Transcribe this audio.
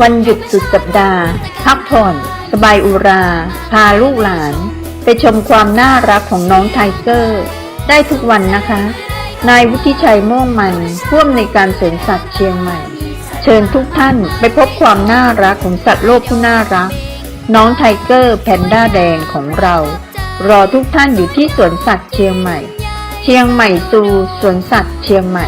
วันหยุดสุดสัปดาห์ พักผ่อน สบายอุรา พาลูกหลาน ไปชมความน่ารักของน้องไทเกอร์ ได้ทุกวันนะคะ นายวุฒิชัยม่วงมันพ่วมในการสวนสัตว์เชียงใหม่ เชิญทุกท่านไปพบความน่ารักของสัตว์โลกผู้น่ารัก น้องไทเกอร์แพนด้าแดงของเรา รอทุกท่านอยู่ที่สวนสัตว์เชียงใหม่ เชียงใหม่ซูสวนสัตว์เชียงใหม่